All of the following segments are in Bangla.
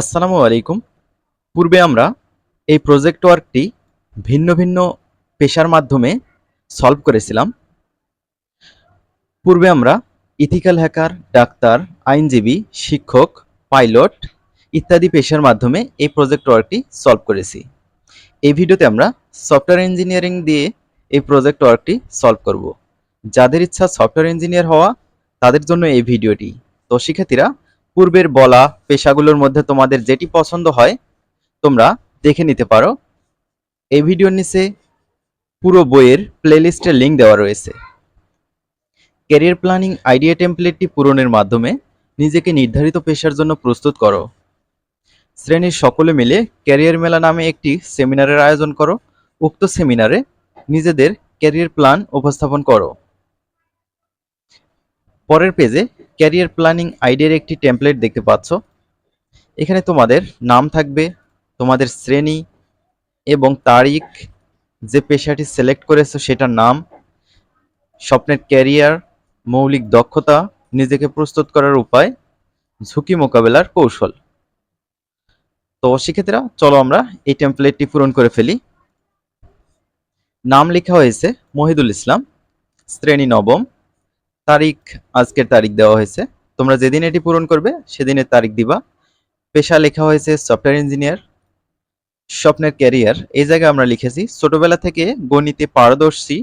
আসসালামু আলাইকুম। পূর্বে আমরা এই প্রজেক্ট ওয়ার্কটি ভিন্ন ভিন্ন পেশার মাধ্যমে সলভ করেছিলাম। পূর্বে আমরা ইথিক্যাল হ্যাকার ডাক্তার, আইনজীবী, শিক্ষক পাইলট ইত্যাদি পেশার মাধ্যমে এই প্রজেক্ট ওয়ার্কটি সলভ করেছি। এই ভিডিওতে আমরা সফটওয়্যার ইঞ্জিনিয়ারিং দিয়ে এই প্রজেক্ট ওয়ার্কটি সলভ করব। যাদের ইচ্ছা সফটওয়্যার ইঞ্জিনিয়ার হওয়া, তাদের জন্য এই ভিডিওটি। তো শিক্ষার্থীরা পূর্বের বলা পেশাগুলোর মধ্যে তোমাদের যেটি পছন্দ হয়, তোমরা দেখে নিতে পারো। এই ভিডিওর নিচে পুরো বইয়ের প্লেলিস্টের লিঙ্ক দেওয়া রয়েছে। ক্যারিয়ার প্ল্যানিং আইডিয়া টেমপ্লেটটি পূরণের মাধ্যমে নিজেকে নির্ধারিত পেশার জন্য প্রস্তুত করো। শ্রেণির সকলে মিলে ক্যারিয়ার মেলা নামে একটি সেমিনারের আয়োজন করো। উক্ত সেমিনারে নিজেদের ক্যারিয়ার প্ল্যান উপস্থাপন করো। পরের পেজে ক্যারিয়ার প্ল্যানিং আইডিয়ার একটি টেমপ্লেট দেখতে পাচ্ছ। এখানে তোমাদের নাম থাকবে, তোমাদের শ্রেণি এবং তারিখ, যে পেশাটি সিলেক্ট করেছ সেটার নাম, স্বপ্নের ক্যারিয়ার মৌলিক দক্ষতা, নিজেকে প্রস্তুত করার উপায়, ঝুঁকি মোকাবেলার কৌশল। তো শিক্ষার্থীরা, চলো আমরা এই টেমপ্লেটটি পূরণ করে ফেলি। নাম লেখা হয়েছে মহিদুল ইসলাম, শ্রেণি নবম। তারিখ, আজকের তারিখ দেওয়া হয়েছে। তোমরা যেদিন এটি পূরণ করবে, সেদিনের তারিখ দিবা। পেশা লেখা হয়েছে সফটওয়্যার ইঞ্জিনিয়ার, স্বপ্নের ক্যারিয়ার। এই জায়গায় আমরা লিখেছি, ছোটবেলা থেকে গণিতে পারদর্শী,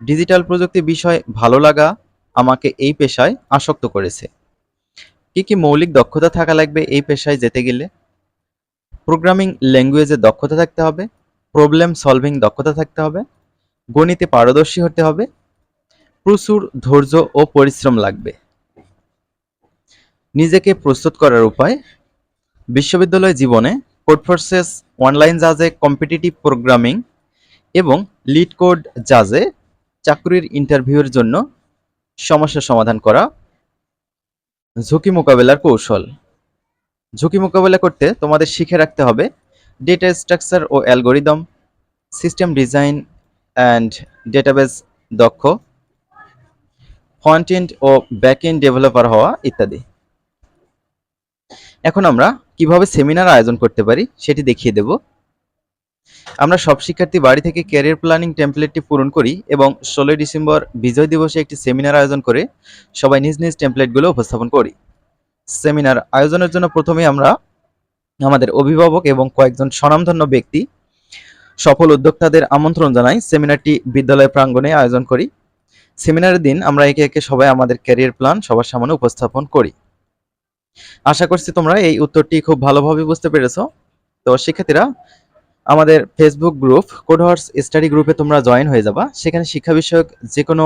ডিজিটাল প্রযুক্তি বিষয় ভালো লাগা আমাকে এই পেশায় আসক্ত করেছে। কি কি মৌলিক দক্ষতা থাকা লাগবে এই পেশায় যেতে গেলে? প্রোগ্রামিং ল্যাঙ্গুয়েজে দক্ষতা থাকতে হবে, প্রবলেম সলভিং দক্ষতা থাকতে হবে, গণিতে পারদর্শী হতে হবে প্রচুর ধৈর্য ও পরিশ্রম লাগবে। নিজেকে প্রস্তুত করার উপায়, বিশ্ববিদ্যালয় জীবনে কোড ফোর্সেস অনলাইন জাজে কম্পিটিটিভ প্রোগ্রামিং এবং লিড কোড জাজে চাকরির ইন্টারভিউয়ের জন্য সমস্যা সমাধান করা ঝুঁকি মোকাবেলার কৌশল। ঝুঁকি মোকাবেলা করতে তোমাদের শিখে রাখতে হবে data structure O algorithm, system design and database দক্ষ ফ্রন্ট এন্ড ও ব্যাক এন্ড ডেভেলপার হওয়া ইত্যাদি। এখন আমরা কীভাবে সেমিনার আয়োজন করতে পারি সেটি দেখিয়ে দেব। আমরা সব শিক্ষার্থী বাড়ি থেকে ক্যারিয়ার প্ল্যানিং টেমপ্লেটটি পূরণ করি এবং ষোলোই ডিসেম্বর বিজয় দিবসে একটি সেমিনার আয়োজন করে সবাই নিজ নিজ টেমপ্লেটগুলো উপস্থাপন করি। সেমিনার আয়োজনের জন্য প্রথমে আমরা আমাদের অভিভাবক এবং কয়েকজন স্বনামধন্য ব্যক্তি, সফল উদ্যোক্তাদের আমন্ত্রণ জানাই। সেমিনারটি বিদ্যালয় প্রাঙ্গণে আয়োজন করি। সেমিনারের দিন আমরা একে একে সবাই আমাদের ক্যারিয়ার প্ল্যান সবার সামনে উপস্থাপন করি। আশা করছি তোমরা এই উত্তরটি খুব ভালোভাবে বুঝতে পেরেছ। তো শিক্ষার্থীরা, আমাদের ফেসবুক গ্রুপ কোডহর্স স্টাডি গ্রুপে তোমরা জয়েন হয়ে যাবা। সেখানে শিক্ষা বিষয়ক যে কোনো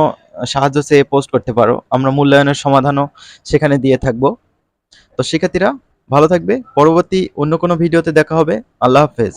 সাহায্য চেয়ে পোস্ট করতে পারো। আমরা মূল্যায়নের সমাধানও সেখানে দিয়ে থাকব। তো শিক্ষার্থীরা, ভালো থাকবে। পরবর্তী অন্য কোনো ভিডিওতে দেখা হবে। আল্লাহ হাফেজ।